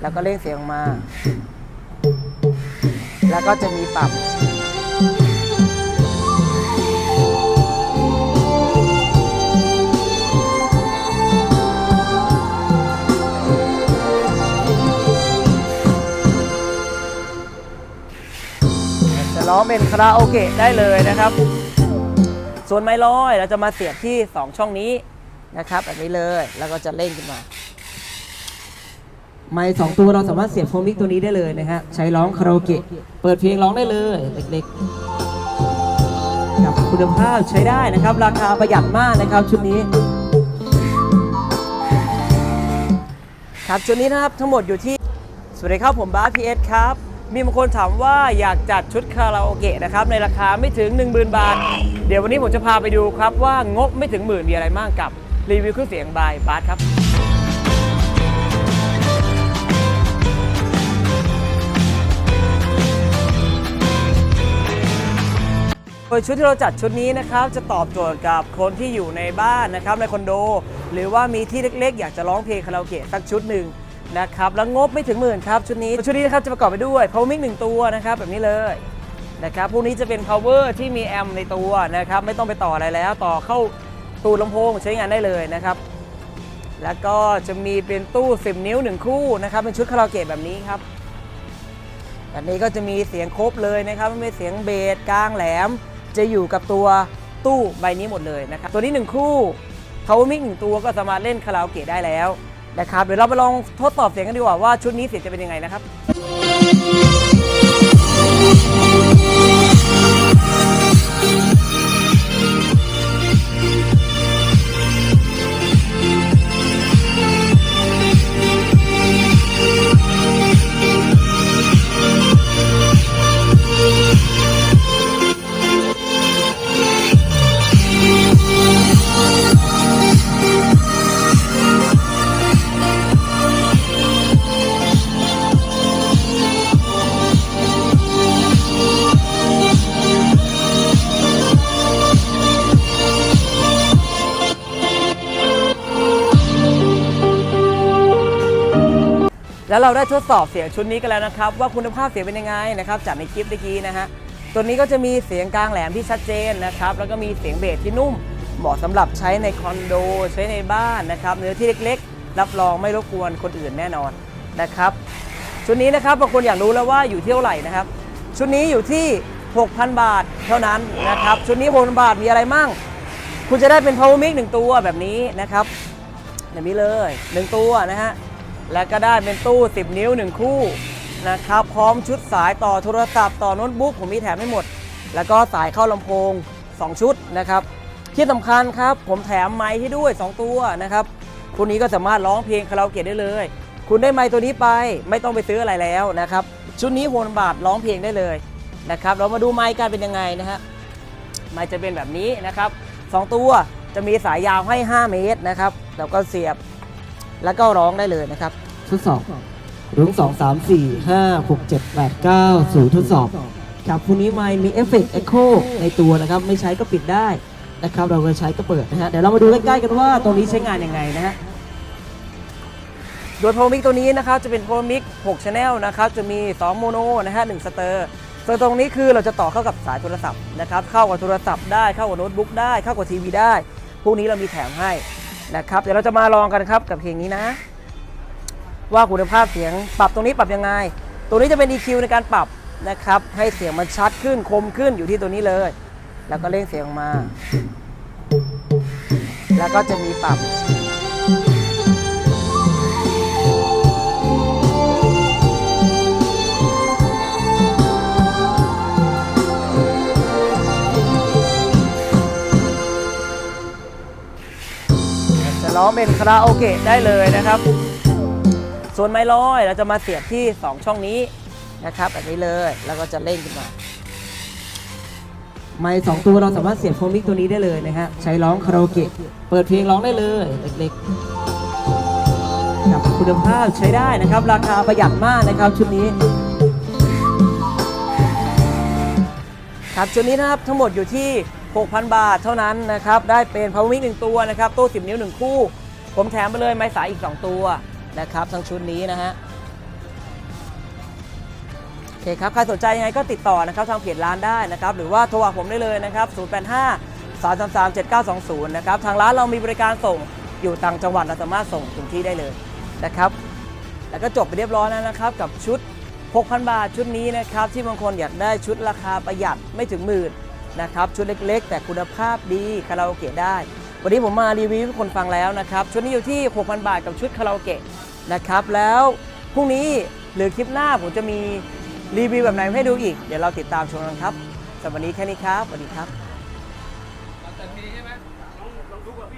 แล้วก็เร่งเสียงออกมา แล้วก็จะมีปรับจะร้องเป็นคาราโอเกะได้เลยนะครับ ส่วนไม้ลอยเราจะมาเสียบที่ 2 ช่องนี้นะครับแบบนี้เลย แล้วก็จะเร่งขึ้นมา ไม้สองตัวเราสามารถเสียบโฟมิกตัวนี้ได้เลยนะฮะใช้ร้องคาราโอเกะเปิดเพลงร้องได้เลยเล็กๆกับคุณภาพใช้ได้นะครับ ราคาประหยัดมากนะครับชุดนี้ ครับชุดนี้นะครับทั้งหมดอยู่ที่สวัสดีครับผมบาสพีเอสครับ มีบางคนถามว่าอยากจัดชุดคาราโอเกะนะครับในราคาไม่ถึง 1 0,000 บาท เดี๋ยววันนี้ผมจะพาไปดูครับว่างบไม่ถึงหมื่นมีอะไรบ้างกับรีวิวเครื่องเสียงบายบาสครับ โดยชุดที่เราจัดชุดนี้นะครับจะตอบโจทย์กับคนที่อยู่ในบ้านนะครับในคอนโด หรือว่ามีที่เล็กๆ อยากจะร้องเพลงคาราโอเกะสักชุดหนึ่งนะครับแล้วงบไม่ถึงหมื่นครับชุดนี้ชุดนี้นะครับจะประกอบไปด้วย power mic หนึ่งตัวนะครับแบบนี้เลยนะครับพวกนี้จะเป็น power ที่มีแอมป์ในตัวนะครับไม่ต้องไปต่ออะไรแล้ว ต่อเข้าตู้ลำโพงใช้งานได้เลยนะครับแล้วก็จะมีเป็นตู้ 10 นิ้ว 1 คู่นะครับเป็นชุดคาราโอเกะแบบนี้ครับแบบนี้ก็จะมีเสียงครบเลยนะครับไม่มีเสียงเบสกลางแหลม จะอยู่กับตัวตู้ใบนี้หมดเลยนะครับตัวนี้ 1 คู่ power mic หนึ่งตัวก็สามารถเล่นคาราโอเกะได้แล้วนะครับเดี๋ยวเราไปลองทดสอบเสียงกันดีกว่าว่าชุดนี้เสียงจะเป็นยังไงนะครับ แล้วเราได้ทดสอบเสียงชุดนี้กันแล้วนะครับว่าคุณภาพเสียงเป็นยังไงนะครับจากในคลิปเมื่อกี้นะฮะตัวนี้ก็จะมีเสียงกลางแหลมที่ชัดเจนนะครับแล้วก็มีเสียงเบสที่นุ่ม เหมาะสำหรับใช้ในคอนโด ใช้ในบ้านนะครับเนื้อที่เล็กๆ รับรองไม่รบกวนคนอื่นแน่นอนนะครับชุดนี้นะครับบางคนอยากรู้แล้วว่าอยู่ที่เท่าไหร่นะครับ ชุดนี้อยู่ที่ 6,000 บาทเท่านั้นนะครับชุดนี้6,000บาทมีอะไรมั่ง คุณจะได้เป็น power mic หนึ่งตัวแบบนี้นะครับแบบนี้เลยหนึ่งตัวนะฮะ แล้วก็ได้เป็นตู้ 10 นิ้ว 1 คู่นะครับ พร้อมชุดสายต่อโทรศัพท์ต่อโน้ตบุ๊กผมมีแถมให้หมด แล้วก็สายเข้าลำโพง 2 ชุดนะครับ ที่สำคัญครับ ผมแถมไมค์ให้ด้วย 2 ตัวนะครับคุณนี้ก็สามารถร้องเพลงคาราโอเกะได้เลย คุณได้ไมค์ตัวนี้ไปไม่ต้องไปซื้ออะไรแล้วนะครับ ชุดนี้โฮนบาทร้องเพลงได้เลยนะครับ เรามาดูไมค์กันเป็นยังไงนะฮะไมค์จะเป็นแบบนี้นะครับสองตัวจะมีสายยาวให้ 5 เมตรนะครับแล้วก็เสียบ แล้วก็ร้องได้เลยนะครับ ทดสอบรุ้งสองสามสี่ห้าหกเจ็ดแปดเก้าศูนย์ทดสอบครับพวกนี้ไม่มีเอฟเฟกต์เอ็กโคในตัวนะครับ ไม่ใช้ก็ปิดได้นะครับ เราก็ใช้ก็เปิดนะฮะ เดี๋ยวเรามาดูใกล้ๆกันว่าตรงนี้ใช้งานยังไงนะฮะ โดยโพมิกตัวนี้นะครับจะเป็นโพมิก6 Channel นะครับจะมี 2 โมโนนะฮะ1สเตอร์ส่วนตรงนี้คือเราจะต่อเข้ากับสายโทรศัพท์นะครับเข้ากับโทรศัพท์ได้เข้ากับโน้ตบุ๊กได้เข้ากับทีวีได้พวกนี้เรามีแถมให้ นะครับ เดี๋ยวเราจะมาลองกันครับกับเพลงนี้นะ ว่าคุณภาพเสียงปรับตรงนี้ปรับยังไง ตัวนี้จะเป็น EQ ในการปรับนะครับ ให้เสียงมันชัดขึ้นคมขึ้นอยู่ที่ตัวนี้เลย แล้วก็เล่งเสียงออกมา แล้วก็จะมีปรับ องเป็นคาราโอเกะได้เลยนะครับ ส่วนไม้ลอยเราจะมาเสียบที่ 2 ช่องนี้นะครับแบบนี้เลยแล้วก็จะเล่นขึ้นมา ไม้สองตัวเราสามารถเสียบโฟมิกตัวนี้ได้เลยนะฮะใช้ร้องคาราโอเกะเปิดเพลงร้องได้เลยเล็กๆกับคุณภาพใช้ได้นะครับ ราคาประหยัดมากนะครับชุดนี้ครับชุดนี้นะครับทั้งหมดอยู่ที่ 6,000 บาทเท่านั้นนะครับ ได้เป็น power mic 1ตัวนะครับตู้ 10 นิ้ว 1 คู่ ผมแถมไปเลยไม้สายอีก 2 ตัวนะครับ ทั้งชุดนี้นะฮะเครับ ใครสนใจยังไงก็ติดต่อนะครับทางเพจร้านได้นะครับ หรือว่าโทรหาผมได้เลยนะครับ 085 333 7920 นะครับ ทางร้านเรามีบริการส่งอยู่ต่างจังหวัดเราสามารถส่งถึงที่ได้เลยนะครับ แล้วก็จบไปเรียบร้อยแล้วนะครับ กับชุด 6,000 บาทชุดนี้นะครับ ที่บางคนอยากได้ชุดราคาประหยัดไม่ถึงหมื่น นะครับชุดเล็ก ๆ แต่คุณภาพดีคาราโอเกะได้ วันนี้ผมมารีวิวให้คนฟังแล้วนะครับชุดนี้อยู่ที่ 6,000 บาทกับชุดคาราโอเกะนะครับแล้วพรุ่งนี้หรือคลิปหน้าผมจะมีรีวิวแบบไหนให้ดูอีก เดี๋ยวเราติดตามชมกันครับสำหรับวันนี้แค่นี้ครับสวัสดีครับหลังทีใช่ไหมน้องน้องทุกับพี่